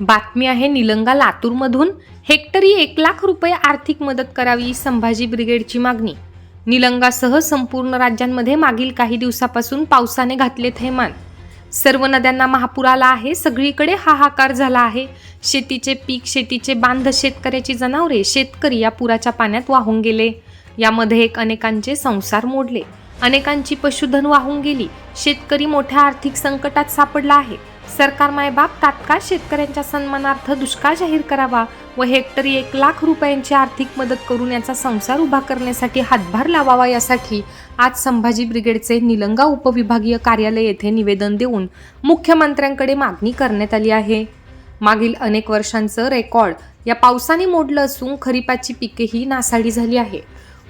बातमी आहे निलंगा लातूरमधून. हेक्टरी एक लाख रुपये आर्थिक मदत करावी संभाजी ब्रिगेडची मागणी. निलंगासह संपूर्ण राज्यांमध्ये मागील काही दिवसापासून पावसाने घातले थैमान. सर्व नद्यांना महापूर आला आहे सगळीकडे हाहाकार झाला आहे. शेतीचे पीक शेतीचे बांध शेतकऱ्याची जनावरे शेतकरी या पुराच्या पाण्यात वाहून गेले. यामध्ये एक अनेकांचे संसार मोडले. अनेकांची पशुधन वाहून गेली. शेतकरी मोठ्या आर्थिक संकटात सापडला आहे. सरकार मायबाप तात्काळ शेतकऱ्यांच्या सन्मानार्थ दुष्काळ जाहीर करावा व हेक्टरी एक लाख रुपयांची आर्थिक मदत करून याचा संसार उभा करण्यासाठी हातभार लावावा यासाठी आज संभाजी ब्रिगेडचे निलंगा उपविभागीय कार्यालय येथे निवेदन देऊन मुख्यमंत्र्यांकडे मागणी करण्यात आली आहे. मागील अनेक वर्षांचं रेकॉर्ड या पावसाने मोडलं असून खरीपाची पिकेही नासाडी झाली आहे.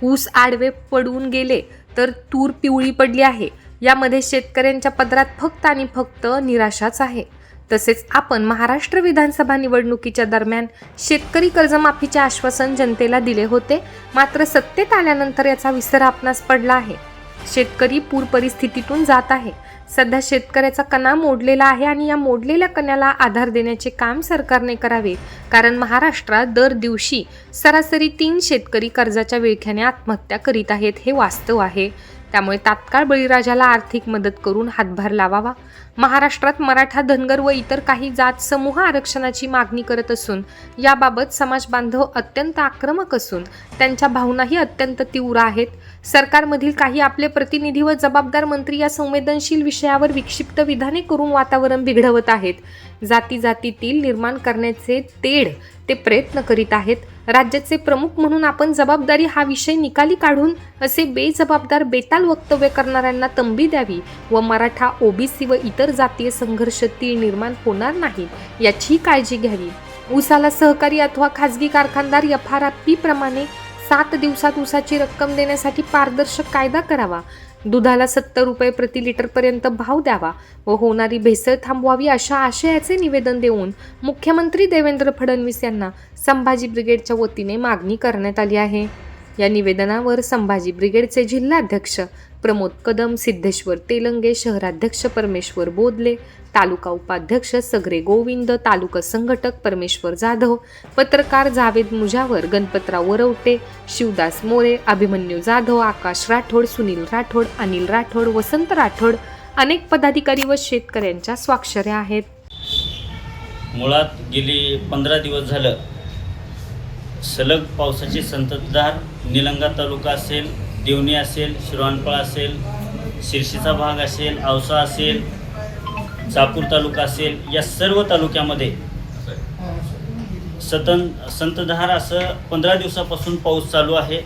ऊस आडवे पडून गेले तर तूर पिवळी पडली आहे. यामध्ये शेतकऱ्यांच्या पदरात फक्त आणि फक्त निराशाच आहे. तसेच आपण महाराष्ट्र विधानसभा निवडणुकीच्या दरम्यान शेतकरी कर्जमाफीचे आश्वासन जनतेला दिले होते. मात्र सत्तेत आल्यानंतर याचा विसर आपणास पडला आहे. शेतकरी पूर परिस्थितीतून जात आहे. सध्या शेतकऱ्याचा कणा मोडलेला आहे आणि या मोडलेल्या कण्याला आधार देण्याचे काम सरकारने करावे. कारण महाराष्ट्रात दर दिवशी सरासरी तीन शेतकरी कर्जाच्या विळख्याने आत्महत्या करीत आहेत हे वास्तव आहे. त्यामुळे तात्काळ बळीराजाला आर्थिक मदत करून हातभार लावावा. महाराष्ट्रात मराठा धनगर व इतर काही जात समूह आरक्षणाची मागणी करत असून याबाबत समाज बांधव अत्यंत आक्रमक असून त्यांच्या भावनाही अत्यंत तीव्र आहेत. सरकारमधील काही आपले प्रतिनिधी व जबाबदार मंत्री या संवेदनशील विषयावर विक्षिप्त विधाने करून वातावरण बिघडवत आहेत. जाती जातीतील निर्माण करण्याचे तेढ ते प्रयत्न करीत आहेत. राज्याचे प्रमुख म्हणून आपण जबाबदारी हा विषय निकाली काढून असे बेजबाबदार बेताल वक्तव्य करणाऱ्यांना तंबी द्यावी व मराठा ओबीसी व इतर जातीय संघर्ष तीळ निर्माण होणार नाही याची काळजी घ्यावी. ऊसाला सहकारी अथवा खाजगी कारखानदार एफ आर पी प्रमाणे सात दिवसात ऊसाची रक्कम देण्यासाठी पारदर्शक कायदा करावा. दुधाला सत्तर रुपये प्रति लिटरपर्यंत भाव द्यावा व होणारी भेसळ थांबवावी अशा आशयाचे निवेदन देऊन मुख्यमंत्री देवेंद्र फडणवीस यांना संभाजी ब्रिगेडच्या वतीने मागणी करण्यात आली आहे. या निवेदनावर संभाजी ब्रिगेडचे जिल्हाध्यक्ष प्रमोद कदम सिद्धेश्वर तेलंगे शहराध्यक्ष परमेश्वर बोदले तालुका उपाध्यक्ष सगरे गोविंद तालुका संघटक परमेश्वर जाधव पत्रकार जावेद मुजावर गणपतराव वरवटे शिवदास मोरे अभिमन्यू जाधव आकाश राठोड सुनील राठोड अनिल राठोड वसंत राठोड अनेक पदाधिकारी व शेतकऱ्यांच्या स्वाक्षऱ्या आहेत. मुळात गेली पंधरा दिवस झालं सलग पावसाची संततधार निलंगा तालुका असेल देवणी असेल शिरवानपळा असेल शिरशीचा भाग असेल औसा असेल चापूर तालुका असेल या सर्व तालुक्यामध्ये सतन संतधार असं पंधरा दिवसापासून पाऊस चालू आहे.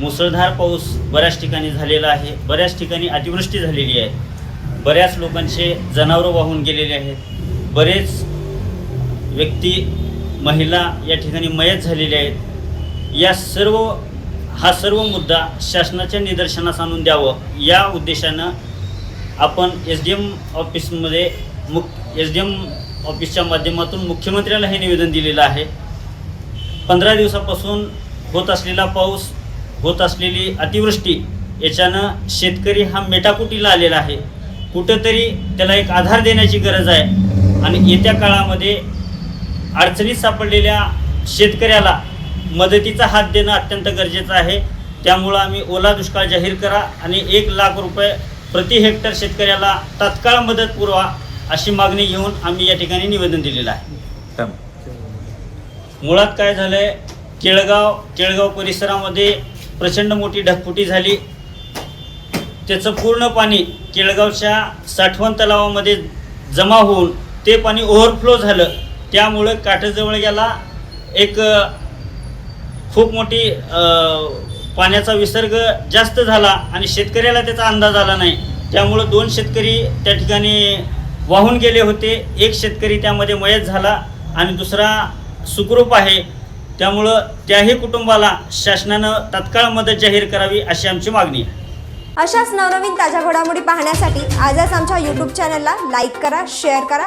मुसळधार पाऊस बऱ्याच ठिकाणी झालेला आहे. बऱ्याच ठिकाणी अतिवृष्टी झालेली आहे. बऱ्याच लोकांचे जनावरं वाहून गेलेले आहेत. बरेच व्यक्ती महिला या ठिकाणी मयत झालेल्या आहेत. या सर्व हा सर्व मुद्दा शासनाच्या निदर्शनास आणून द्यावं या उद्देशानं आपण एस डी एम ऑफिसमध्ये मुख एस डी एम ऑफिसच्या माध्यमातून मुख्यमंत्र्याला हे निवेदन दिलेलं आहे. पंधरा दिवसापासून होत असलेला पाऊस होत असलेली अतिवृष्टी याच्यानं शेतकरी हा मेटाकुटीला आलेला आहे. कुठंतरी त्याला एक आधार देण्याची गरज आहे. आणि येत्या काळामध्ये अडचणीत सापडलेल्या शेतकऱ्याला मदतीचा हात देणं अत्यंत गरजेचं आहे. त्यामुळं आम्ही ओला दुष्काळ जाहीर करा आणि एक लाख रुपये प्रति हेक्टर शेतकऱ्याला तात्काळ मदत पुरवा अशी मागणी घेऊन आम्ही या ठिकाणी निवेदन दिलेलं आहे. मुळात काय झालं आहे केळगाव केळगाव परिसरामध्ये प्रचंड मोठी ढगफुटी झाली. त्याचं पूर्ण पाणी केळगावच्या साठवण तलावामध्ये जमा होऊन ते पाणी ओव्हरफ्लो झालं. त्यामुळं काठजवळ गेला. एक खूप मोठी पाण्याचा विसर्ग जास्त झाला आणि शेतकऱ्याला त्याचा अंदाज आला नाही. त्यामुळं दोन शेतकरी त्या ठिकाणी वाहून गेले होते. एक शेतकरी त्यामध्ये मयत झाला आणि दुसरा सुखरूप आहे. त्यामुळं त्याही कुटुंबाला शासनानं तात्काळ मदत जाहीर करावी अशी आमची मागणी आहे. अशाच नवनवीन ताज्या घडामोडी पाहण्यासाठी आजच आमच्या यूट्यूब चॅनलला लाईक करा शेअर करा.